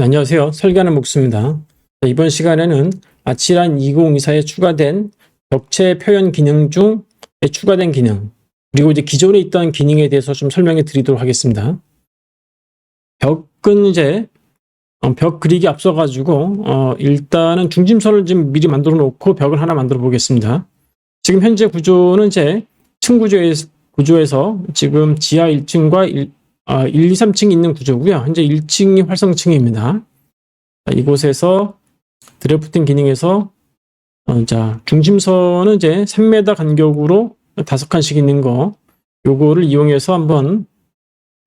네, 안녕하세요. 설계하는 목수입니다. 자, 이번 시간에는 아치란 2024에 추가된 벽체 표현 기능 중에 추가된 기능, 그리고 이제 기존에 있던 기능에 대해서 좀 설명해 드리도록 하겠습니다. 벽은 이제 어, 벽 그리기 앞서 가지고 어, 일단은 중심선을 지금 미리 만들어 놓고 벽을 하나 만들어 보겠습니다. 지금 현재 구조는 이제 층 구조에, 구조에서 지금 지하 1층과 1, 아, 1, 2, 3층이 있는 구조고요. 현재 1층이 활성층입니다. 자, 이곳에서 드래프팅 기능에서 어, 자, 중심선은 이제 3m 간격으로 다섯 칸씩 있는 거 요거를 이용해서 한번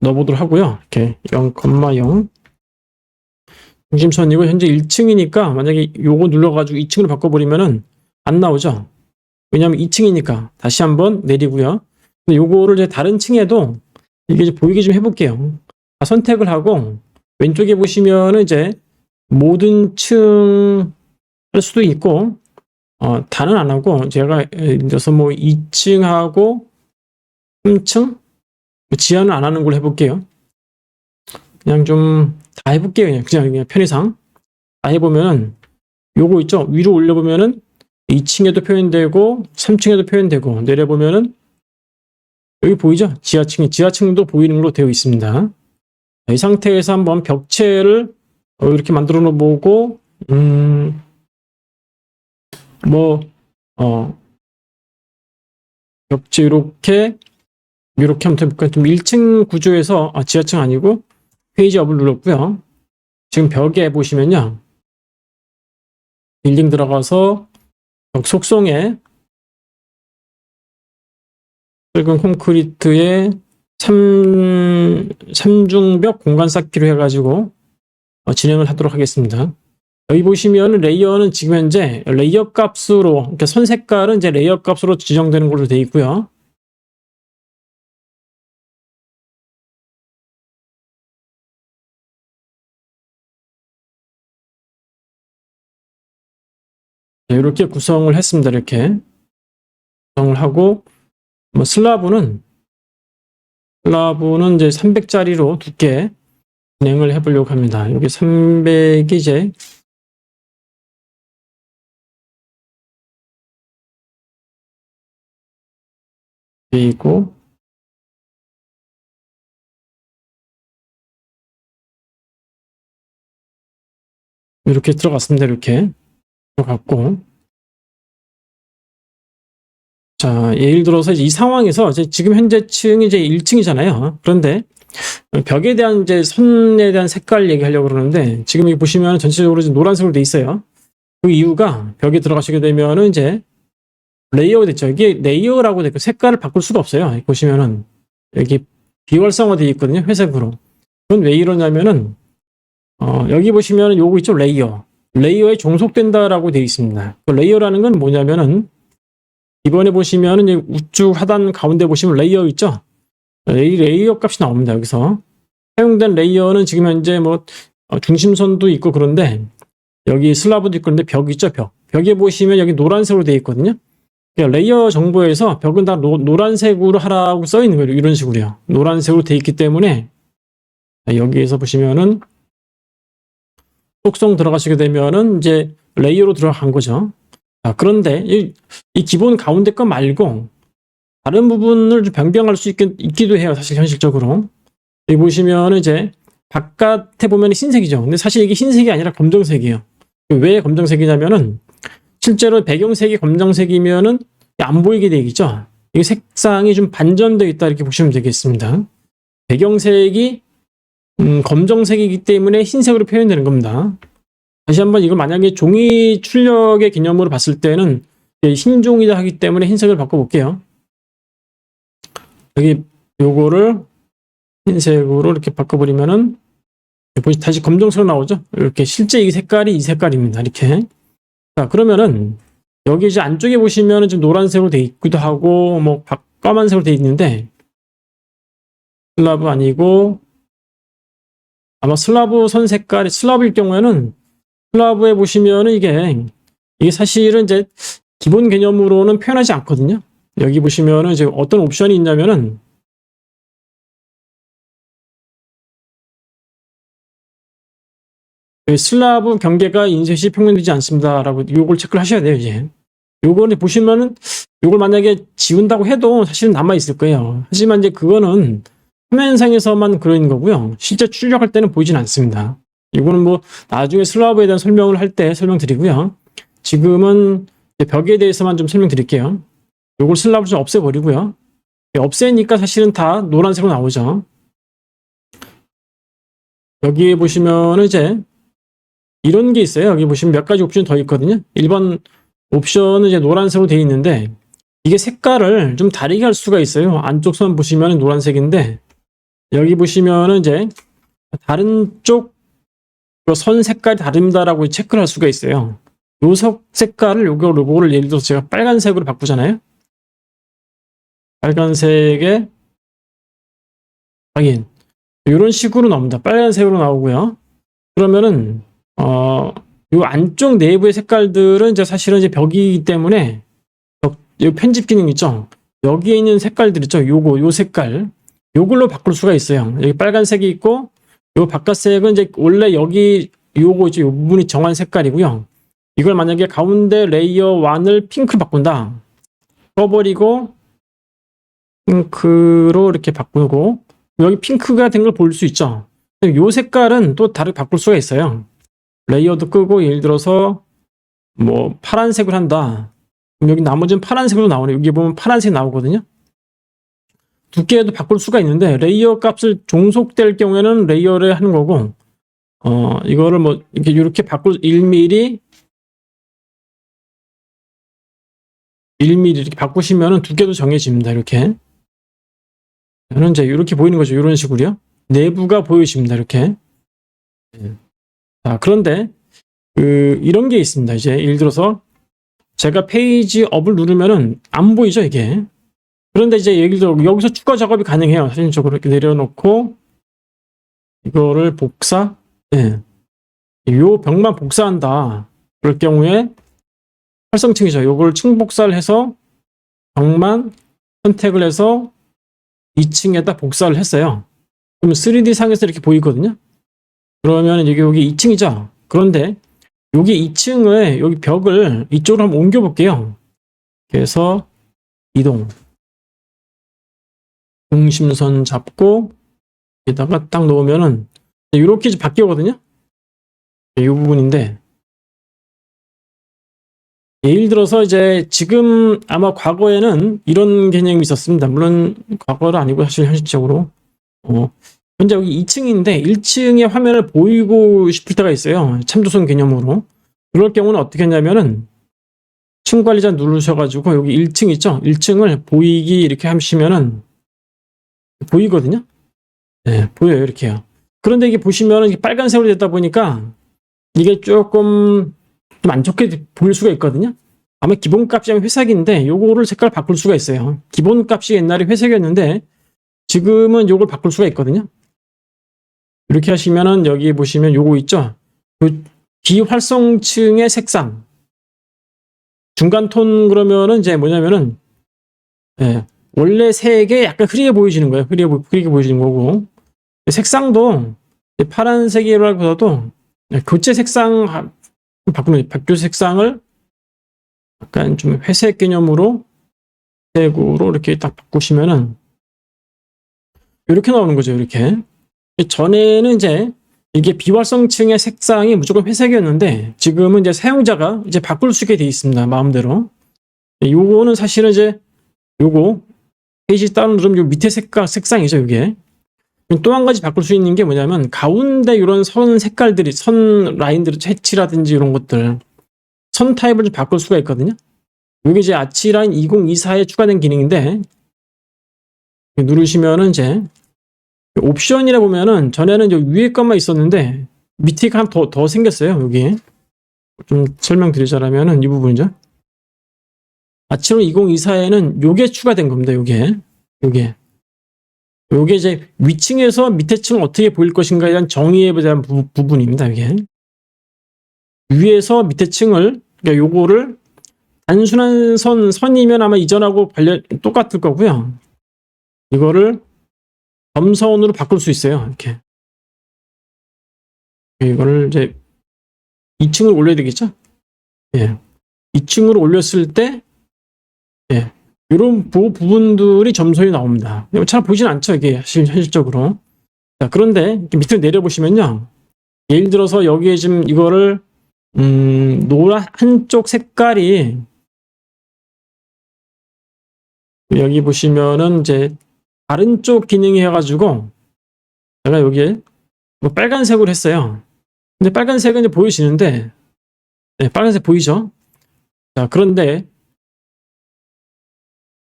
넣어보도록 하고요. 이렇게 0,0 중심선이고 현재 1층이니까 만약에 요거 눌러가지고 2층으로 바꿔버리면은 안 나오죠. 왜냐하면 2층이니까 다시 한번 내리고요. 근데 요거를 이제 다른 층에도 이게 이제 보이게 좀 해볼게요. 아, 선택을 하고 왼쪽에 보시면은 이제 모든 층 할 수도 있고 어, 다는 안 하고 제가 들어서 뭐 2층하고 3층 지하는 안 하는 걸로 해볼게요. 그냥 좀 다 해볼게요. 그냥 그냥, 그냥 편의상 다 해보면은 요거 있죠 위로 올려보면은 2층에도 표현되고 3층에도 표현되고 내려보면은 여기 보이죠? 지하층이 지하층도 보이는 걸로 되어 있습니다. 이 상태에서 한번 벽체를 어, 이렇게 만들어 놓고 음, 뭐 어, 벽체 이렇게 이렇게 하면 될까? 좀 1층 구조에서 아, 지하층 아니고 페이지 업을 눌렀고요. 지금 벽에 보시면요. 빌딩 들어가서 벽 속성에 붉은 콘크리트에 3, 삼중벽 공간 쌓기로 해가지고 어, 진행을 하도록 하겠습니다. 여기 보시면 레이어는 지금 현재 레이어 값으로, 그러니까 선 색깔은 이제 레이어 값으로 지정되는 걸로 되어 있고요. 네, 이렇게 구성을 했습니다. 이렇게 구성을 하고 뭐 슬라브는 슬라브는 이제 300짜리로 두께 진행을 해보려고 합니다. 여기 300이 이제 그리고 이렇게 들어갔습니다. 이렇게 들어갔고 자, 예를 들어서 이 상황에서 지금 현재 층이 이제 1층이잖아요. 그런데 벽에 대한 이제 선에 대한 색깔 얘기하려고 그러는데 지금 여기 보시면 전체적으로 노란색으로 돼 있어요. 그 이유가 벽에 들어가시게 되면은 이제 레이어가 됐죠. 이게 레이어라고 되고 색깔을 바꿀 수가 없어요. 보시면은 여기 비활성화 되어 있거든요. 회색으로. 그건 왜 이러냐면은 어, 여기 보시면은 요거 있죠. 레이어. 레이어에 종속된다라고 되어 있습니다. 그 레이어라는 건 뭐냐면은 이번에 보시면은 우측 하단 가운데 보시면 레이어 있죠? 레이, 레이어 값이 나옵니다. 여기서 사용된 레이어는 지금 현재 뭐 어, 중심선도 있고 그런데 여기 슬라브도 있고 그런데 벽 있죠? 벽. 벽에 보시면 여기 노란색으로 되어 있거든요. 그러니까 레이어 정보에서 벽은 다 노, 노란색으로 하라고 써 있는 거예요. 이런 식으로요. 노란색으로 되어 있기 때문에 여기에서 보시면은 속성 들어가시게 되면은 이제 레이어로 들어간 거죠. 아, 그런데 이, 이 기본 가운데 거 말고 다른 부분을 좀 변경할 수 있, 있기도 해요. 사실 현실적으로. 여기 보시면 이제 바깥에 보면 흰색이죠. 근데 사실 이게 흰색이 아니라 검정색이에요. 왜 검정색이냐면은 실제로 배경색이 검정색이면은 안 보이게 되겠죠. 이 색상이 좀 반전되어 있다 이렇게 보시면 되겠습니다. 배경색이 음, 검정색이기 때문에 흰색으로 표현되는 겁니다. 다시 한번 이걸 만약에 종이 출력의 개념으로 봤을 때는 흰 종이다 하기 때문에 흰색을 바꿔볼게요. 여기 요거를 흰색으로 이렇게 바꿔버리면은 다시 검정색으로 나오죠. 이렇게 실제 이 색깔이 이 색깔입니다. 이렇게. 자 그러면은 여기 이제 안쪽에 보시면은 좀 노란색으로 돼 있기도 하고 뭐 까만색으로 돼 있는데 슬라브 아니고 아마 슬라브 선 색깔이 슬라브일 경우에는 슬라브에 보시면은 이게 이게 사실은 이제 기본 개념으로는 표현하지 않거든요. 여기 보시면은 이제 어떤 옵션이 있냐면은 그 슬라브 경계가 인쇄시 평면되지 않습니다라고 요걸 체크를 하셔야 돼요 이제. 요거는 보시면은 요걸 만약에 지운다고 해도 사실은 남아 있을 거예요. 하지만 이제 그거는 화면상에서만 그런 거고요. 실제 출력할 때는 보이진 않습니다. 이거는 뭐 나중에 슬라브에 대한 설명을 할 때 설명드리고요. 지금은 벽에 대해서만 좀 설명드릴게요. 요걸 슬라브를 좀 없애버리고요. 예, 없애니까 사실은 다 노란색으로 나오죠. 여기 보시면은 이제 이런 게 있어요. 여기 보시면 몇 가지 옵션이 더 있거든요. 1번 옵션은 이제 노란색으로 되어 있는데 이게 색깔을 좀 다르게 할 수가 있어요. 안쪽 선 보시면 노란색인데 여기 보시면은 이제 다른 쪽 선 색깔이 다릅니다라고 체크를 할 수가 있어요. 요 석- 색깔을 요거 로고를 예를 들어서 제가 빨간색으로 바꾸잖아요. 빨간색에 확인. 이런 식으로 나옵니다. 빨간색으로 나오고요. 그러면은 어, 요 안쪽 내부의 색깔들은 이제 사실은 이제 벽이기 때문에 벽- 요 편집 기능 있죠. 여기에 있는 색깔들 있죠. 요거 요 색깔 요걸로 바꿀 수가 있어요. 여기 빨간색이 있고 요 바깥색은 이제 원래 여기 요거 이제 요 부분이 정한 색깔이고요. 이걸 만약에 가운데 레이어 1을 핑크로 바꾼다. 꺼버리고 핑크로 이렇게 바꾸고 여기 핑크가 된 걸 볼 수 있죠. 요 색깔은 또 다르게 바꿀 수가 있어요. 레이어도 끄고 예를 들어서 뭐 파란색을 한다. 여기 나머지는 파란색으로 나오네. 여기 보면 파란색 나오거든요. 두께도 바꿀 수가 있는데 레이어 값을 종속될 경우에는 레이어를 하는 거고 어 이거를 뭐 이렇게 이렇게 바꿀 1mm 1mm 이렇게 바꾸시면은 두께도 정해집니다. 이렇게. 저는 이제 이렇게 보이는 거죠. 이런 식으로요. 내부가 보여집니다. 이렇게. 예. 자, 그런데 그 이런 게 있습니다. 이제 예를 들어서 제가 페이지 업을 누르면은 안 보이죠, 이게. 그런데 이제 들어 여기서 추가 작업이 가능해요. 사진적으로 이렇게 내려놓고 이거를 복사, 예. 요 벽만 복사한다. 그럴 경우에 활성층이죠. 요걸 층 복사를 해서 벽만 선택을 해서 2층에다 복사를 했어요. 그러면 3D 상에서 이렇게 보이거든요. 그러면 여기 여기 2층이죠. 그런데 여기 2층을 여기 벽을 이쪽으로 한번 옮겨 볼게요. 그래서 이동. 중심선 잡고 여기다가 딱 놓으면은 이렇게 바뀌거든요. 이 부분인데 예를 들어서 이제 지금 아마 과거에는 이런 개념이 있었습니다. 물론 과거는 아니고 사실 현실적으로 어, 현재 여기 2층인데 1층의 화면을 보이고 싶을 때가 있어요. 참조선 개념으로. 그럴 경우는 어떻게 했냐면은 층 관리자 누르셔가지고 여기 1층 있죠? 1층을 보이기 이렇게 하시면은 보이거든요. 네, 보여요 이렇게요. 그런데 이게 보시면은 이게 빨간색으로 됐다 보니까 이게 조금 좀 안 좋게 보일 수가 있거든요. 아마 기본값이 회색인데 요거를 색깔 바꿀 수가 있어요. 기본값이 옛날에 회색이었는데 지금은 요걸 바꿀 수가 있거든요. 이렇게 하시면은 여기 보시면 요거 있죠. 그 비활성층의 색상 중간 톤 그러면은 이제 뭐냐면은 예, 원래 색에 약간 흐리게 보여지는 거예요. 흐리게, 보- 흐리게 보여지는 거고 색상도 파란색이라기보다도 예, 교체 색상 하- 바꾸는 백조 색상을 약간 좀 회색 개념으로 색으로 이렇게 딱 바꾸시면은 이렇게 나오는 거죠. 이렇게 전에는 이제 이게 비활성층의 색상이 무조건 회색이었는데 지금은 이제 사용자가 이제 바꿀 수 있게 돼 있습니다. 마음대로. 요거는 사실은 이제 요거 페이지 다운 누르면 요 밑에 색깔 색상이죠. 이게 또 한 가지 바꿀 수 있는 게 뭐냐면 가운데 이런 선 색깔들이 선 라인들을 채치라든지 이런 것들 선 타입을 좀 바꿀 수가 있거든요. 이게 이제 아치라인 2024에 추가된 기능인데 누르시면은 이제 옵션이라 보면은 전에는 이제 위에 것만 있었는데 밑에가 한더더 생겼어요. 여기 좀 설명드리자면은 이 부분이죠. 아치론 2024에는 요게 추가된 겁니다. 요게 요게 요게 이제 위층에서 밑에 층 어떻게 보일 것인가에 대한 정의에 대한 부, 부분입니다. 이게 위에서 밑에 층을 그러니까 요거를 단순한 선 선이면 아마 이전하고 관련 똑같을 거고요. 이거를 점선으로 바꿀 수 있어요. 이렇게 이거를 이제 2층을 올려야 되겠죠? 예. 2층으로 올렸을 때, 예. 이런 부, 부분들이 점선이 나옵니다. 잘 보이진 않죠, 이게 실- 현실적으로. 자, 그런데 밑으로 내려보시면요. 예를 들어서 여기에 지금 이거를, 음, 노란, 한쪽 색깔이, 여기 보시면은 이제 다른 쪽 기능이 해가지고, 제가 여기에 뭐 빨간색으로 했어요. 근데 빨간색은 이제 보이시는데, 네, 빨간색 보이죠? 자, 그런데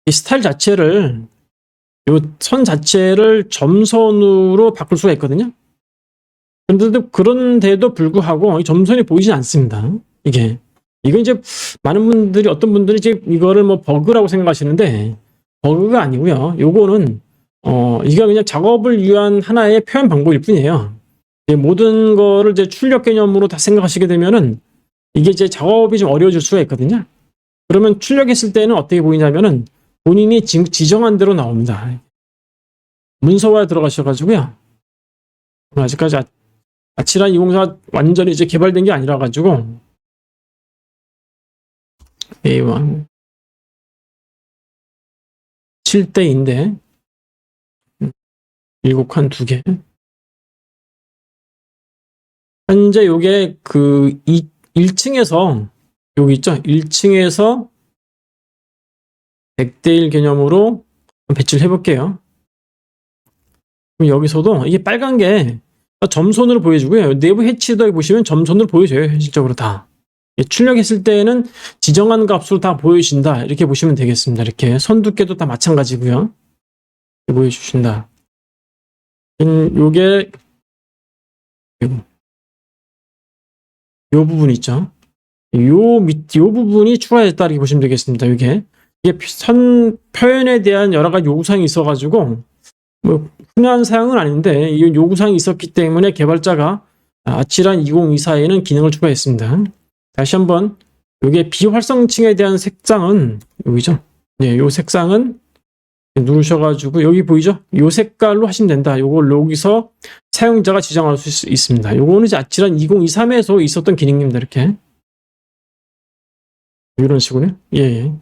이 스타일 자체를 요선 자체를 점선으로 바꿀 수가 있거든요. 그런데도 그런데도 불구하고 이 점선이 보이지 않습니다. 이게 이건 이제 많은 분들이 어떤 분들이 이제 이거를 뭐 버그라고 생각하시는데 버그가 아니고요. 요거는 어 이게 그냥 작업을 위한 하나의 표현 방법일 뿐이에요. 모든 거를 이제 출력 개념으로 다 생각하시게 되면은 이게 이제 작업이 좀 어려워질 수가 있거든요. 그러면 출력했을 때는 어떻게 보이냐면은 본인이 지- 지정한 대로 나옵니다. 문서화에 들어가셔가지고요. 아직까지 아, 아치란 204 완전히 이제 개발된 게 아니라 가지고 A1 7대인데 7칸 2개 현재 요게 그 2, 1층에서 여기 있죠? 1층에서 100대1 개념으로 배치를 해볼게요. 그럼 여기서도 이게 빨간 게 점선으로 보여주고요. 내부 해치도 보시면 점선으로 보여져요. 현실적으로 다. 예, 출력했을 때는 지정한 값으로 다 보여진다. 이렇게 보시면 되겠습니다. 이렇게 선 두께도 다 마찬가지고요. 보여주신다. 음, 요게 요, 요 부분 있죠. 요 밑, 요 부분이 추가됐다. 이렇게 보시면 되겠습니다. 이게 이게 선 표현에 대한 여러 가지 요구사항이 있어가지고 뭐 흔한 사항은 아닌데 이 요구사항이 있었기 때문에 개발자가 아치란 2024에는 기능을 추가했습니다. 다시 한번 이게 비활성층에 대한 색상은 여기죠. 네, 요 색상은 누르셔가지고 여기 보이죠? 요 색깔로 하시면 된다. 요걸 여기서 사용자가 지정할 수 있, 있습니다. 요거는 이제 아치란 2023에서 있었던 기능입니다. 이렇게 이런 식으로요. 예, 예.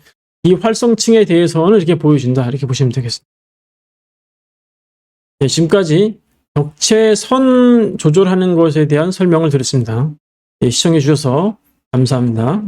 이 활성층에 대해서는 이렇게 보여준다. 이렇게 보시면 되겠습니다. 네, 지금까지 벽체 선 조절하는 것에 대한 설명을 드렸습니다. 예, 시청해 주셔서 감사합니다.